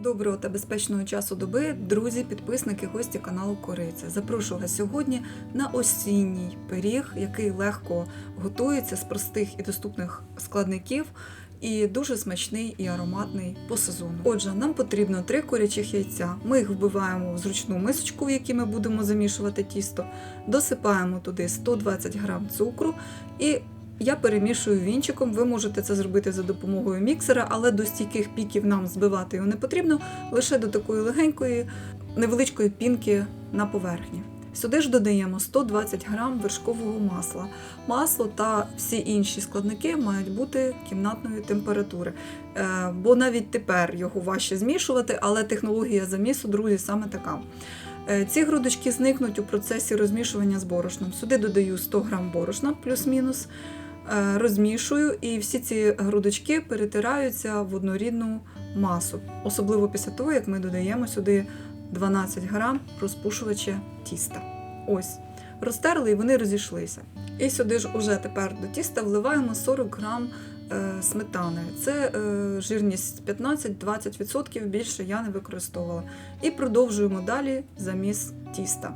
Доброго та безпечного часу доби, друзі, підписники, гості каналу Кориця. Запрошую вас сьогодні на осінній пиріг, який легко готується з простих і доступних складників. І дуже смачний і ароматний по сезону. Отже, нам потрібно три курячих яйця. Ми їх вбиваємо в зручну мисочку, в якій ми будемо замішувати тісто, досипаємо туди 120 г цукру і я перемішую вінчиком. Ви можете це зробити за допомогою міксера, але до стійких піків нам збивати його не потрібно, лише до такої легенької невеличкої пінки на поверхні. Сюди ж додаємо 120 г вершкового масла. Масло та всі інші складники мають бути кімнатної температури. Е, Бо навіть тепер його важче змішувати, але технологія замісу, друзі, саме така. Е, Ці грудочки зникнуть у процесі розмішування з борошном. Сюди додаю 100 г борошна плюс-мінус, е, розмішую, і всі ці грудочки перетираються в однорідну масу, особливо після того, як ми додаємо сюди 12 грам розпушувача тіста. Ось, розтерли і вони розійшлися. І сюди ж уже тепер до тіста вливаємо 40 грам е, сметани. Це е, жирність 15-20%, більше я не використовувала. І продовжуємо далі заміс тіста.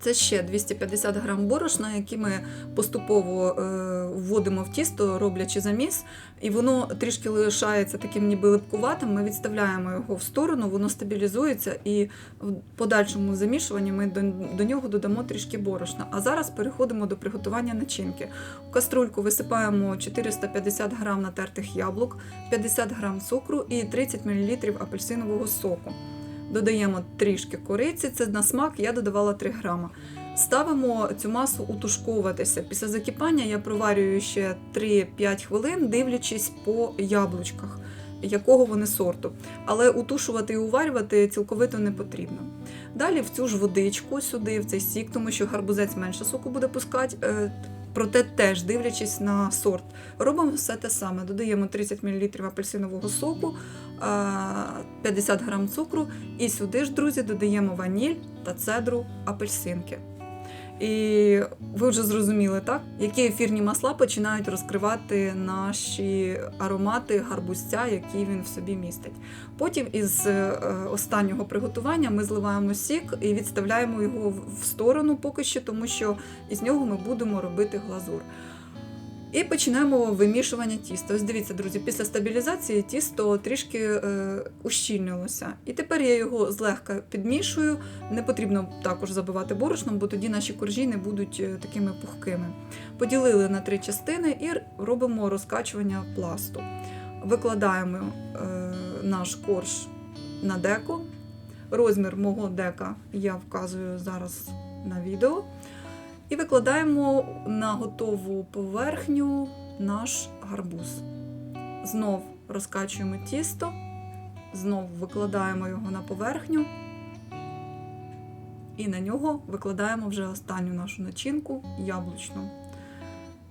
Це ще 250 грам борошна, які ми поступово е, вводимо в тісто, роблячи заміс, і воно трішки лишається таким ніби липкуватим. Ми відставляємо його в сторону, воно стабілізується, і в подальшому замішуванні ми до, до нього додамо трішки борошна. А зараз переходимо до приготування начинки. У каструльку висипаємо 450 грам натертих яблук, 50 грам цукру і 30 мл апельсинового соку. Додаємо трішки кориці, це на смак, я додавала 3 грама. Ставимо цю масу утушковуватися. Після закипання я проварюю ще 3-5 хвилин, дивлячись по яблучках, якого вони сорту. Але утушувати і уварювати цілковито не потрібно. Далі в цю ж водичку сюди, в цей сік, тому що гарбузець менше соку буде пускати, е, проте теж дивлячись на сорт. Робимо все те саме. Додаємо 30 мл апельсинового соку, 50 г цукру, і сюди ж, друзі, додаємо ваніль та цедру апельсинки. І ви вже зрозуміли, так? Які ефірні масла починають розкривати наші аромати гарбузця, які він в собі містить. Потім із е, останнього приготування ми зливаємо сік і відставляємо його в- в сторону поки що, тому що із нього ми будемо робити глазур. І починаємо вимішування тіста. Ось дивіться, друзі, після стабілізації тісто трішки е, ущільнилося. І тепер я його злегка підмішую. Не потрібно також забивати борошном, бо тоді наші коржі не будуть е, такими пухкими. Поділили на три частини і робимо розкачування пласту. Викладаємо е, наш корж на деко. Розмір мого дека я вказую зараз на відео. І викладаємо на готову поверхню наш гарбуз. Знов розкачуємо тісто, знов викладаємо його на поверхню. І на нього викладаємо вже останню нашу начинку яблучну.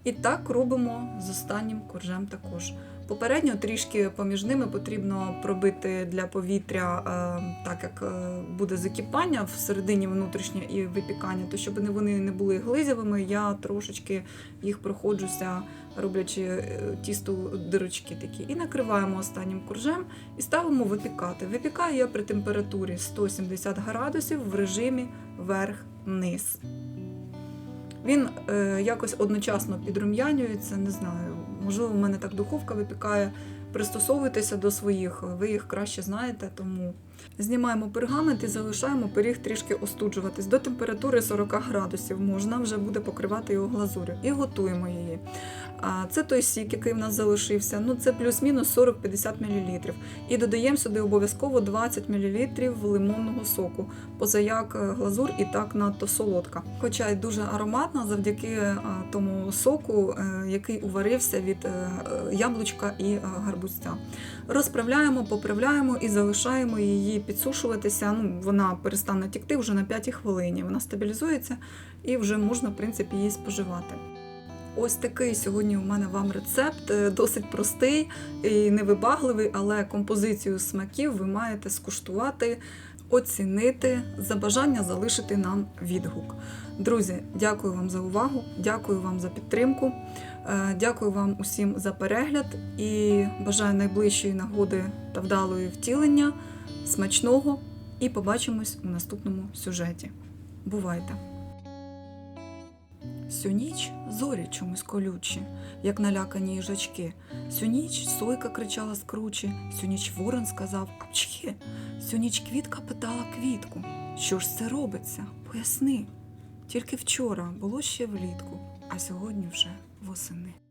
І так робимо з останнім коржем також. Попередньо трішки поміж ними потрібно пробити для повітря, е, так як е, буде закипання всередині внутрішнє і випікання, то щоб вони не були глизявими, я трошечки їх проходжуся, роблячи е, тісто дирочки такі. І накриваємо останнім коржем і ставимо випікати. Випікаю я при температурі 170 градусів в режимі верх-низ. Він якось одночасно підрум'янюється, не знаю. Можливо, в мене так духовка випікає. Пристосовуйтеся до своїх, ви їх краще знаєте, тому знімаємо пергамент і залишаємо пиріг трішки остуджуватись. До температури 40 градусів можна вже буде покривати його глазурю. І готуємо її. А це той сік, який в нас залишився. Ну це плюс-мінус 40-50 мл. І додаємо сюди обов'язково 20 мл лимонного соку позаяк е, глазур і так надто солодка. Хоча й дуже ароматна завдяки е, тому соку, е, який уварився від яблучка і гарбузця. Розправляємо, поправляємо і залишаємо її підсушуватися. Ну, вона перестане тікти вже на 5 хвилині. Вона стабілізується і вже можна, в принципі, її споживати. Ось такий сьогодні у мене вам рецепт, е, досить простий і невибагливий, але композицію смаків ви маєте скуштувати. Оцінити, за бажання залишити нам відгук. Друзі, дякую вам за увагу, дякую вам за підтримку, е, дякую вам усім за перегляд і бажаю найближчої нагоди та вдалої втілення, смачного і побачимось у наступному сюжеті. Бувайте! Сю ніч зорі чомусь колючі, як налякані їжачки. Сю ніч сойка кричала скруче, сю ніч ворон сказав апчхи. Сю ніч квітка питала квітку. Що ж це робиться? Поясни. Тільки вчора було ще влітку, а сьогодні вже восени.